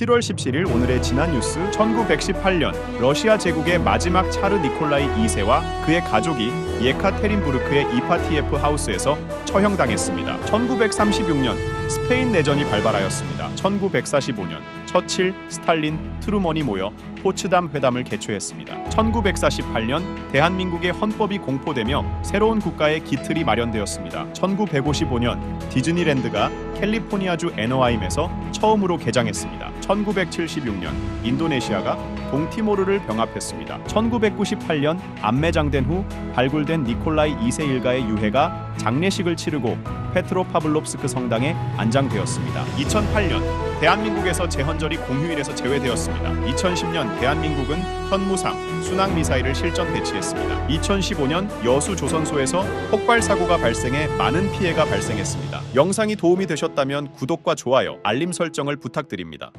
7월 17일 오늘의 지난 뉴스 1918년 러시아 제국의 마지막 차르 니콜라이 2세와 그의 가족이 예카테린부르크의 이파티예프 하우스에서 처형당했습니다. 1936년 스페인 내전이 발발하였습니다. 1945년 처칠, 스탈린, 트루먼이 모여 포츠담 회담을 개최했습니다. 1948년 대한민국의 헌법이 공포되며 새로운 국가의 기틀이 마련되었습니다. 1955년 디즈니랜드가 캘리포니아주 애너하임에서 처음으로 개장했습니다. 1976년 인도네시아가 동티모르를 병합했습니다. 1998년 안매장된 후 발굴된 니콜라이 2세 일가의 유해가 장례식을 치르고 페트로 파블롭스크 성당에 안장되었습니다. 2008년 대한민국에서 제헌절이 공휴일에서 제외되었습니다. 2010년 대한민국은 현무상 순항 미사일을 실전 배치했습니다. 2015년 여수 조선소에서 폭발 사고가 발생해 많은 피해가 발생했습니다. 영상이 도움이 되셨다면 구독과 좋아요, 알림 설정을 부탁드립니다.